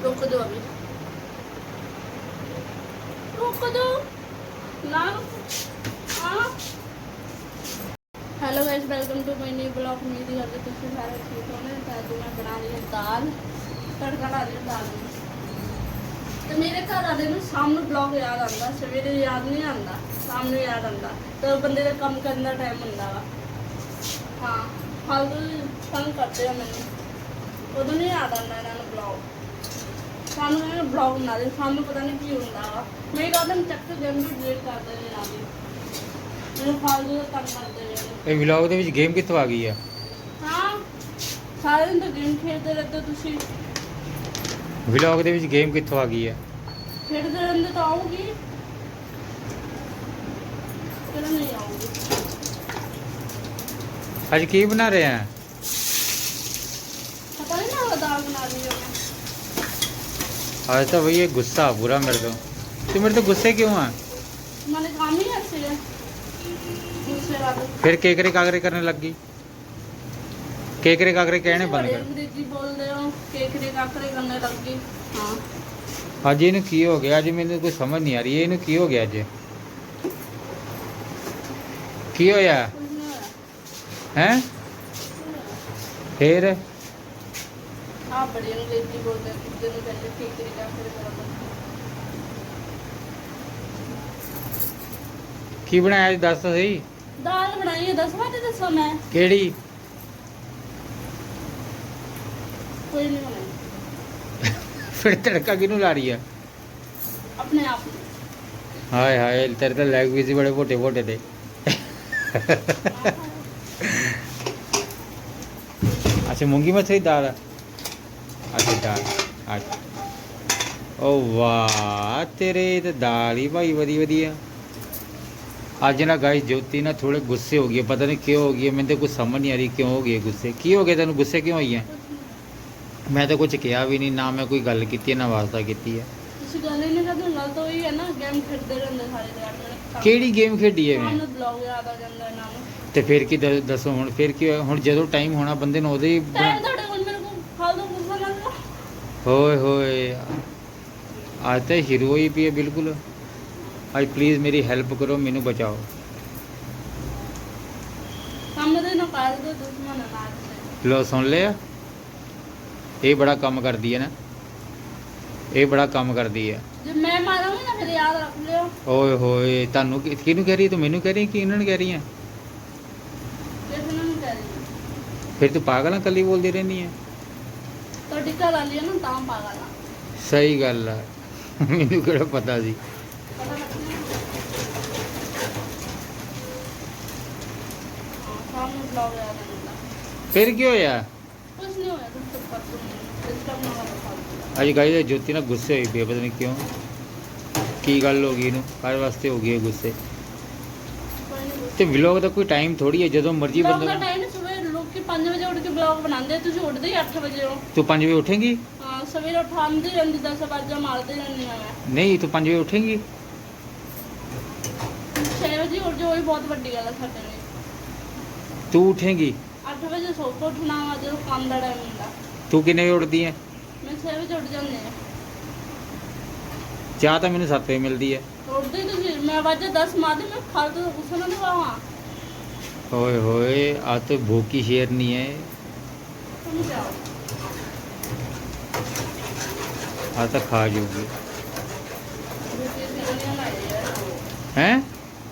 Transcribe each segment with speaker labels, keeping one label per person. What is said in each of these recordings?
Speaker 1: ਰੁਕ ਜਾਓ ਅਭੀ ਰੁਕ ਜਾਓ ਨਾ ਹਾਂ। Hello guys welcome to my new blog ਉਮੀਦ ਕਰਦੇ ਤੁਸੀਂ ਸਾਰੇ ਠੀਕ ਹੋਣੇ ਤਾਂ ਅੱਜ ਮੈਂ ਬਣਾ ਰਹੀ ਹਾਂ ਦਾਲ। ਤੜਕਾ ਲਾ ਰਹੀ ਹਾਂ ਦਾਲ ਨੂੰ। ਤੇ ਮੇਰੇ ਘਰ ਵਾਲੇ ਨੂੰ ਸ਼ਾਮ ਨੂੰ ਬਲੌਗ ਯਾਦ ਆਉਂਦਾ। ਸਵੇਰੇ ਯਾਦ ਨਹੀਂ ਆਉਂਦਾ। ਸ਼ਾਮ ਨੂੰ ਯਾਦ ਆਉਂਦਾ। ਤੇ ਬੰਦੇ ਦਾ ਕੰਮ ਕਰਨ ਦਾ ਟਾਈਮ ਹੁੰਦਾ ਵਾ। ਹਾਂ। ਫਾਲਤੂ ਤੰਗ ਕਰਦੇ ਆ ਮੈਨੂੰ। ਉਦੋਂ ਨਹੀਂ ਯਾਦ ਆਉਂਦਾ ਇਹਨਾਂ ਨੂੰ ਬਲੌਗ ਸਾਨੂੰ ਇਹਨਾਂ ਬਲੌਗ ਬਣਾ ਦੇ ਸਾਨੂੰ ਪਤਾ ਨਹੀਂ ਕੀ ਹੁੰਦਾ ਵਾ। ਮੈਂ ਕਹਿੰਦਾ ਚੱਕ ਕੇ ਗੇਮ ਵੀ ਡਿਲੀਟ ਕਰ ਦੇ ਨਾ ਦੀ ਮੈਨੂੰ ਫਾਲਤੂ ਦਾ ਤੰਗ ਕਰਦੇ ਨੇ
Speaker 2: ਇਹ। ਵਲੌਗ ਦੇ ਵਿੱਚ ਗੇਮ ਕਿੱਥੋਂ ਆ ਗਈ ਆ?
Speaker 1: ਹਾਂ। ਸਾਰੇ ਦਿਨ ਤਾਂ ਗੇਮ ਖੇਡਦੇ ਰਹਿੰਦੇ ਹੋ ਤੁਸੀਂ।
Speaker 2: ਵਲੌਗ ਦੇ ਵਿੱਚ ਗੇਮ ਕਿੱਥੋਂ ਆ ਗਈ ਆ?
Speaker 1: ਖੇਡਦੇ ਰਹਿੰਦੇ ਤਾਂ ਆਊਗੀ। ਕਿਹੜਾ ਨਹੀਂ ਆਊਗੀ।
Speaker 2: ਅੱਜ ਕੀ ਬਣਾ ਰਹੇ ਆ
Speaker 1: ਪਤਾ ਨਹੀਂ ਨਾ ਦਾਲ ਬਣਾ ਲਈ ਉਹਨੇ
Speaker 2: आज तो भैया गुस्सा पूरा मेरे को तू मेरे तो गुस्से क्यों आ
Speaker 1: मैंने काम ही ऐसे है दूसरे वाले
Speaker 2: फिर केकरे काकरे करने लग गई केकरे काकरे कहने
Speaker 1: ਤੁਸੀਂ
Speaker 2: बंद
Speaker 1: ਬੜੇ
Speaker 2: कर
Speaker 1: ਅੰਗਰੇਜ਼ੀ ਬੋਲਦੇ ਹੋ ਕੇਕਰੇ ਕਾਕਰੇ ਕਰਨੇ ਲੱਗ ਗਈ ਹਾਂ
Speaker 2: ਅੱਜ ਇਹਨੂੰ ਕੀ ਹੋ ਗਿਆ ਅੱਜ ਮੈਨੂੰ ਕੋਈ ਸਮਝ ਨਹੀਂ ਆ ਰਹੀ ਇਹਨੂੰ ਕੀ ਹੋ ਗਿਆ ਅੱਜ ਕੀ ਹੋਇਆ
Speaker 1: ਕੁਝ ਨਹੀਂ ਹੋਇਆ
Speaker 2: ਹੈ ਫਿਰ ਕੀ ਬਣਾਇਆ ਅੱਜ ਦੱਸ ਤਾਂ ਸਹੀ?
Speaker 1: ਦਾਲ ਬਣਾਈ ਹੈ ਦਸਵਾਂ ਤੇ ਦੱਸੋ ਮੈਂ।
Speaker 2: ਕਿਹੜੀ?
Speaker 1: ਕੋਈ ਨਹੀਂ ਬਣਾਈ।
Speaker 2: ਫਿਰ ਤੜਕਾ ਕਿਹਨੂੰ ਲਾ ਰਹੀ ਆ?
Speaker 1: ਆਪਣੇ ਆਪ ਨੂੰ।
Speaker 2: ਹਾਏ ਹਾਏ ਤੇਰੇ ਤਾਂ ਲੈਗ ਵੀ ਸੀ ਬੜੇ ਮੋਟੇ ਮੋਟੇ ਤੇ ਅੱਛਾ ਮੂੰਗੀ ਮਛਲੀ ਦਾਲ ਆ? ਅੱਛਾ ਦਾਲ ਅੱਛਾ ਓ ਵਾਹ ਤੇਰੇ ਤੇ ਦਾਲ ਹੀ ਭਾਈ ਵਧੀ ਵਧੀਆ। ਅੱਜ ਨਾ ਗਾਇਸ ਜੋਤੀ ਨਾ ਥੋੜੇ ਗੁੱਸੇ ਹੋ ਗਈ ਪਤਾ ਨਹੀਂ ਕਿਉਂ ਹੋ ਗਈ ਮੈਨੂੰ ਤਾਂ ਕੁਝ ਸਮਝ ਨਹੀਂ ਆ ਰਹੀ ਕਿਉਂ ਹੋ ਗਈ ਗੁੱਸੇ। ਕੀ ਹੋ ਗਿਆ ਤੈਨੂੰ ਗੁੱਸੇ ਕਿਉਂ ਹੋਈ ਹੈ ਮੈਂ ਤਾਂ ਕੁਝ ਕਿਹਾ ਵੀ ਨਹੀਂ ਨਾ ਮੈਂ ਕੋਈ ਗੱਲ ਕੀਤੀ ਨਾ ਵਾਸਤਾ ਕੀਤੀ ਹੈ
Speaker 1: ਤੁਸੀਂ ਗੱਲ ਹੀ ਨਹੀਂ ਕਰਦੇ ਗੱਲ ਤਾਂ ਉਹੀ ਹੈ ਨਾ ਗੇਮ ਖੇਡਦੇ ਰਹਿੰਦੇ ਸਾਰੇ ਦਿਨ
Speaker 2: ਕਿਹੜੀ ਗੇਮ ਖੇਡੀ ਹੈ ਮੈਂ?
Speaker 1: ਸਾਨੂੰ ਬਲੌਗ ਯਾਦ ਆ ਜਾਂਦਾ ਇਹਨਾਂ ਨੂੰ
Speaker 2: ਤੇ ਫਿਰ ਕੀ ਦੱਸੋ ਹੁਣ ਫਿਰ ਕੀ ਹੁਣ ਜਦੋਂ ਟਾਈਮ ਹੋਣਾ ਬੰਦੇ ਨੂੰ ਉਹਦੇ ਹੀ
Speaker 1: ਟਾਈਮ
Speaker 2: ਬਣਾ-
Speaker 1: ਤੁਹਾਡੇ ਕੋਲ ਮੇਰੇ ਕੋਲ ਫਾਲਤੂ ਗੁੱਸਾ ਨਾ ਕਰੋ
Speaker 2: ਹੋਏ ਹੋਏ ਅੱਜ ਤਾਂ ਹੀਰੋ ਹੋਈ ਪਈ ਹੈ ਬਿਲਕੁਲ। ਅੱਜ ਪਲੀਜ਼ ਮੇਰੀ ਹੈਲਪ ਕਰੋ ਮੈਨੂੰ ਬਚਾਓ।
Speaker 1: ਕੰਮ ਦੇ ਨਾ ਕਰ ਦੋ ਦੁਸ਼ਮਣ ਨਾਲ ਤੇ
Speaker 2: ਲੋ ਸੁਣ ਲਿਆ? ਇਹ ਬੜਾ ਕੰਮ ਕਰਦੀ ਹੈ ਨਾ। ਇਹ ਬੜਾ ਕੰਮ ਕਰਦੀ ਹੈ।
Speaker 1: ਜੇ ਮੈਂ ਮਾਰਾਂਗੀ ਨਾ ਫਿਰ ਯਾਦ ਰੱਖ ਲਿਓ।
Speaker 2: ਓਏ ਹੋਏ ਤੁਹਾਨੂੰ ਕਿਹਨੂੰ ਕਹਿ ਰਹੀ ਹੈ? ਤੂੰ ਮੈਨੂੰ ਕਹਿ ਰਹੀ ਹੈ ਕਿ ਇਹਨਾਂ ਨੂੰ ਕਹਿ ਰਹੀ ਹੈ?
Speaker 1: ਫਿਰ
Speaker 2: ਤੂੰ ਪਾਗਲ ਆ ਕੱਲੀ ਬੋਲਦੀ ਰਹਿੰਦੀ ਹੈ।
Speaker 1: ਤੁਹਾਡੀ ਘਰ ਵਾਲੀ ਹੈ ਨਾ ਤਾਂ ਪਾਗਲ ਆ।
Speaker 2: ਸਹੀ ਗੱਲ ਆ। ਮੈਨੂੰ ਕਿਹੜਾ ਪਤਾ ਸੀ।
Speaker 1: ਪਤਾ ਲੱਗਣਾ ਹਾਂ ਸਾਨੂੰ ਬਲੌਗ ਆ ਜਾਂਦਾ
Speaker 2: ਫਿਰ ਕੀ ਹੋਇਆ?
Speaker 1: ਕੁਝ ਨਹੀਂ ਹੋਇਆ ਤੁਮ ਚੁੱਪ ਕਰ ਤੂੰ ਸਿਸਟਮ ਨਾ ਕਰੋ ਫਾਲਤੂ
Speaker 2: ਅੱਜ ਗਾਈ ਜੋਤੀ ਨਾਲ ਗੁੱਸੇ ਹੋਈ ਪਈ ਹੈ, ਪਤਾ ਨਹੀਂ ਕਿਉਂ। ਕੀ ਗੱਲ ਹੋ ਗਈ ਇਹਨੂੰ? ਕਾਹਦੇ ਵਾਸਤੇ ਹੋ ਗਈ ਇਹ ਗੁੱਸੇ।
Speaker 1: ਕੋਈ ਨਹੀਂ।
Speaker 2: ਤੇ ਵਲੌਗ ਦਾ ਕੋਈ ਟਾਈਮ ਥੋੜੀ ਹੈ ਜਦੋਂ ਮਰਜ਼ੀ
Speaker 1: ਬਲੌਗ ਦਾ
Speaker 2: ਬੰਦਾ
Speaker 1: ਟਾਈਮ 5 ਵਜੇ ਉੱਠ ਕੇ ਬਲੌਗ ਬਣਾਉਂਦੇ ਆ, ਤੁਸੀਂ ਉੱਠਦੇ ਹੀ 8 ਵਜੇ ਹੋ।
Speaker 2: ਤੂੰ 5 ਵਜੇ ਉੱਠੇਂਗੀ?
Speaker 1: ਹਾਂ ਸਵੇਰੇ ਉਠਾਉਂਦੀ ਰਹਿੰਦੀ 10 ਵਜੇ ਮਾਰਦੀ ਰਹਿੰਦੀ ਆ
Speaker 2: ਨਹੀਂ ਤੂੰ 5 ਵਜੇ ਉੱਠੇਂਗੀ।
Speaker 1: 6 ਵਜੇ ਉੱਠ ਜਾਓ ਵੀ ਬਹੁਤ ਵੱਡੀ ਗੱਲ ਹੈ ਸਾਡੇ ਲਈ।
Speaker 2: ਤੂੰ ਉੱਠੇਂਗੀ।
Speaker 1: 8 ਵਜੇ ਸੌ ਕੇ ਉੱਠਣਾ ਵਾ ਜਦੋਂ ਕੰਮ ਦਾ ਟਾਈਮ ਹੁੰਦਾ।
Speaker 2: ਤੂੰ ਕਿੰਨੇ ਵਜੇ ਉੱਠਦੀ ਹੈ
Speaker 1: ਮੈਂ 6 ਵਜੇ ਉੱਠ ਜਾਂਦੀ ਹਾਂ।
Speaker 2: ਚਾਹ ਤਾਂ ਮੈਨੂੰ 7 ਵਜੇ ਮਿਲਦੀ ਹੈ
Speaker 1: ਉੱਠਦੇ ਤੁਸੀਂ ਮੈਂ ਵਜੇ 10 ਮਾਰਦੇ ਮੈਂ ਫਾਲਤੂ ਦਾ ਗੁੱਸਾ ਨਾ ਦਿਵਾਵਾਂ।
Speaker 2: ਓਏ ਹੋਏ ਆ ਤਾਂ ਭੂਕੀ ਸ਼ੇਰ ਨਹੀਂ ਹੈ
Speaker 1: ਤੁਮ ਜਾਓ
Speaker 2: ਆ ਤਾਂ ਖਾ ਜੂਗੀ
Speaker 1: ਰੋਟੀ ਸਿਰਨੀਆਂ ਲਾਈ ਹੈ
Speaker 2: ਹੈ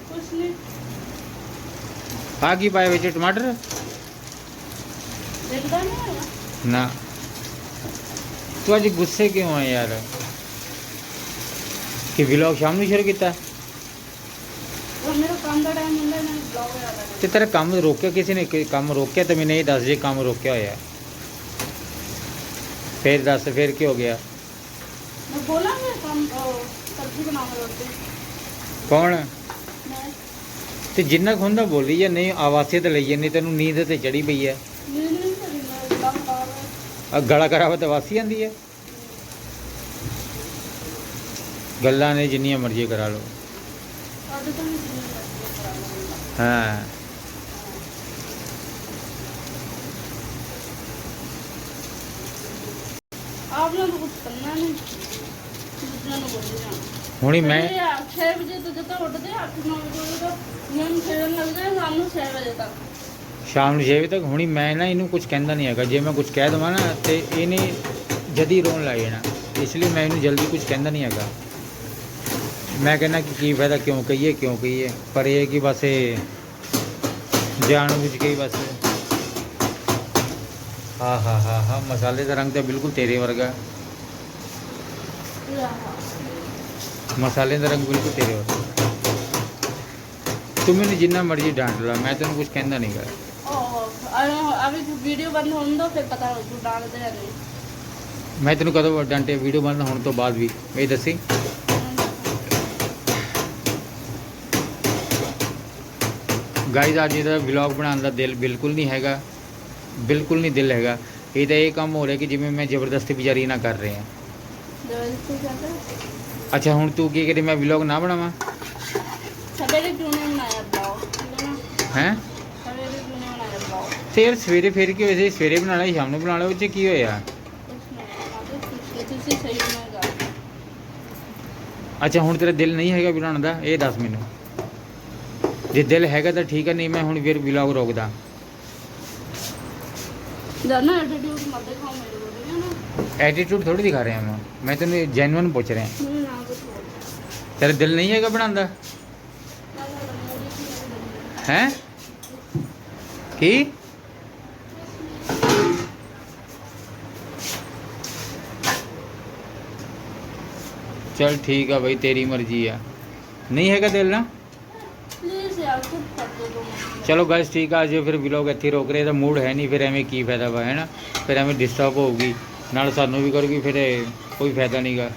Speaker 1: ਕੁਛ ਨਹੀਂ
Speaker 2: ਆ ਕੀ ਪਾਏ ਵਿੱਚ ਟਮਾਟਰ
Speaker 1: ਦੇਖਦਾ ਨਹੀਂ ਹੈਗਾ
Speaker 2: ਨਾ ਤੂੰ ਅੱਜ ਗੁੱਸੇ ਕਿਉਂ ਆ ਯਾਰ ਕਿ ਵਲੌਗ ਸ਼ਾਮ ਨੂੰ ਸ਼ੁਰੂ ਕੀਤਾ
Speaker 1: ਉਹ ਮੇਰਾ ਕੰਮ ਦਾ ਟਾਈਮ ਹੁੰਦਾ ਮੈਂ ਬਲੌਗ ਯਾਦ ਆ
Speaker 2: ਤੇ ਤੇਰਾ ਕੰਮ ਰੋਕਿਆ ਕਿਸੇ ਨੇ ਕਿ ਕੰਮ ਰੋਕਿਆ ਤੇ ਮੈਨੂੰ ਇਹ ਦੱਸ ਜੇ ਕੰਮ ਰੋਕਿਆ ਹੋਇਆ ਫਿਰ ਦੱਸ ਫਿਰ ਕੀ ਹੋ ਗਿਆ?
Speaker 1: ਮੈਂ ਬੋਲਾਂਗੇ ਕੰਮ ਉਹ ਸਬਜ਼ੀ ਬਣਾਵਾਂ ਰੋਟੀ
Speaker 2: ਕੌਣ?
Speaker 1: ਮੈਂ।
Speaker 2: ਤੇ ਜਿੰਨਾ ਕੁ ਹੁੰਦਾ ਬੋਲੀ ਜਾਂ ਨਹੀਂ ਆਵਾਸੇ ਤੇ ਲਈ ਜਾਂਦੀ ਤੈਨੂੰ ਨੀਂਦ ਤੇ ਚੜੀ ਪਈ ਹੈ
Speaker 1: ਨੀਂਦ ਨਹੀਂ ਕਰੀ ਮੈਂ ਬਲੌਗ ਪਾ ਰਿਹਾ
Speaker 2: ਆ ਗਲਾ ਕਰਾਵਾ ਤੇ ਵਾਸੀ ਜਾਂਦੀ ਹੈ ਗੱਲਾਂ ਨੇ ਜਿੰਨੀਆਂ ਮਰਜ਼ੀ ਕਰਾ ਲਓ।
Speaker 1: ਸਾਡੇ ਤੋਂ ਨਹੀਂ ਨੀਂਦ ਲੱਗਦੀ
Speaker 2: ਹਾਂ।
Speaker 1: ਆਪ ਨੂੰ ਤਾਂ ਕੁਝ ਕਰਨਾ ਨਹੀਂ। ਦੂਜਿਆਂ ਨੂੰ ਬੋਲੀ ਜਾਣਾ
Speaker 2: ਹੁਣੀ ਮੈਂ
Speaker 1: 6 ਵਜੇ ਤੋਂ ਜਦੋਂ ਉੱਠਦੇ 8-9 ਵਜੇ ਤੋਂ ਮੈਨੂੰ ਖੇਡਣ ਲੱਗਦਾ ਹੈ ਸ਼ਾਮ ਨੂੰ 6 ਵਜੇ ਤੱਕ।
Speaker 2: ਸ਼ਾਮ ਨੂੰ 6 ਵਜੇ ਤੱਕ। ਹੁਣੀ ਮੈਂ ਨਾ ਇਹਨੂੰ ਕੁਝ ਕਹਿੰਦਾ ਨਹੀਂ ਹੈਗਾ। ਜੇ ਮੈਂ ਕੁਝ ਕਹਿ ਦਵਾਂ ਨਾ ਤੇ ਇਹਨੇ ਜਦੀ ਰੋਣ ਲੱਗ ਜਾਣਾ। ਇਸ ਲਈ ਮੈਂ ਇਹਨੂੰ ਜਲਦੀ ਕੁਝ ਕਹਿੰਦਾ ਨਹੀਂ ਹੈਗਾ। ਮੈਂ ਕਹਿੰਦਾ ਕਿ ਕੀ ਫਾਇਦਾ ਕਿਉਂ ਕਹੀਏ ਕਿਉਂ ਕਹੀਏ। ਪਰ ਇਹ ਹੈ ਕਿ ਬਸ ਇਹ ਜਾਣ ਬੁੱਝ ਕੇ ਹੀ ਬਸ ਹਾਂ ਹਾਂ ਹਾਂ ਹਾਂ ਮਸਾਲੇ ਦਾ ਰੰਗ ਤਾਂ ਬਿਲਕੁਲ ਤੇਰੇ ਵਰਗਾ ਮਸਾਲੇ ਦਾ ਰੰਗ ਬਿਲਕੁਲ ਤੇਰੇ ਵਰਗਾ ਤੂੰ ਮੈਨੂੰ ਜਿੰਨਾ ਮਰਜ਼ੀ ਡਾਂਟ ਲਾ ਮੈਂ ਤੈਨੂੰ ਕੁਝ ਕਹਿੰਦਾ ਨਹੀਂ ਗਾ।
Speaker 1: ਅਭੀ ਵੀਡੀਓ ਬੰਦ ਹੋਣ ਦੋ ਫਿਰ ਪਤਾ ਹੋ ਜੂ ਡਾਂਟਦੇ ਨਹੀਂ।
Speaker 2: ਮੈਂ ਤੈਨੂੰ ਕਦੋਂ ਡਾਂਟੇ ਵੀਡੀਓ ਬੰਦ ਹੋਣ ਤੋਂ ਬਾਅਦ ਵੀ ਇਹ ਦੱਸੀ? ਗਾਈਜ਼ ਅੱਜ ਇਹਦਾ ਵਲੌਗ ਬਣਾਉਣ ਦਾ ਦਿਲ ਬਿਲਕੁਲ ਨਹੀਂ ਹੈਗਾ। ਬਿਲਕੁਲ ਨਹੀਂ ਦਿਲ ਹੈਗਾ। ਇਹ ਤਾਂ ਇਹ ਕੰਮ ਹੋ ਰਿਹਾ ਕਿ ਜਿਵੇਂ ਮੈਂ ਜ਼ਬਰਦਸਤੀ ਵਿਚਾਰੀ ਨਾ ਕਰ ਰਹੇ।
Speaker 1: ਕਰਦਾ
Speaker 2: ਅੱਛਾ ਹੁਣ ਤੂੰ ਕੀ ਕਰੇ? ਮੈਂ ਵਲੌਗ ਨਾ ਬਣਾਵਾਂ?
Speaker 1: ਸਵੇਰੇ ਕਿਉਂ ਨਹੀਂ ਬਣਾਇਆ ਠੀਕ ਹੈ? ਨਾ
Speaker 2: ਹੈ
Speaker 1: ਸਵੇਰੇ
Speaker 2: ਤੇ ਫੇਰ ਕੀ ਹੋਇਆ? ਸੀ ਸਵੇਰੇ ਬਣਾਣਾ ਸੀ ਸ਼ਾਮ ਨੂੰ ਬਣਾ ਲਿਆ ਉਹ 'ਚ ਕੀ ਹੋਇਆ? ਅੱਛਾ ਹੁਣ ਤੇਰਾ ਦਿਲ ਨਹੀਂ ਹੈਗਾ ਬਣਾਉਣ ਦਾ? ਇਹ ਦੱਸ ਮੈਨੂੰ। ਜੇ ਦਿਲ ਹੈਗਾ ਤਾਂ ਠੀਕ ਹੈ ਨਹੀਂ ਮੈਂ ਹੁਣ ਫਿਰ ਵਲੌਗ ਰੋਕਦਾ।
Speaker 1: ਜਾਨਾ ਐਟੀਟਿਊਡ ਹੈ
Speaker 2: ਥੋੜੀ ਦਿਖਾ ਰਿਹਾ ਮੈਂ। ਮੈਂ ਤੈਨੂੰ ਜੈਨੂਇਨ ਪੁੱਛ ਰਿਹਾ।
Speaker 1: ਹੋਰ।
Speaker 2: ਤੇਰਾ ਦਿਲ ਨਹੀਂ ਹੈਗਾ ਬਣਾਉਣ ਦਾ ਹੈ? ਕੀ? ਚਲ ਠੀਕ ਆ ਬਈ ਤੇਰੀ ਮਰਜ਼ੀ ਆ। ਨਹੀਂ ਹੈਗਾ ਦਿਲ ਨਾ?
Speaker 1: ਪਲੀਜ਼ ਯਾਰ ਕੁਝ ਕਰ ਦੋ ਦੋ
Speaker 2: ਚਲੋ ਗਾਇਸ ਠੀਕ ਆ ਜੇ ਫਿਰ ਵਲੌਗ ਇੱਥੇ ਰੋਕ ਰਹੇ ਤਾਂ ਮੂਡ ਹੈ ਨਹੀਂ, ਫਿਰ ਐਵੇਂ ਕੀ ਫਾਇਦਾ ਵਾ, ਹੈ ਨਾ? ਫਿਰ ਐਵੇਂ ਡਿਸਟਰਬ ਹੋਊਗੀ, ਨਾਲ ਸਾਨੂੰ ਵੀ ਕਰੂਗੀ, ਫਿਰ ਕੋਈ ਫਾਇਦਾ ਨਹੀਂਗਾ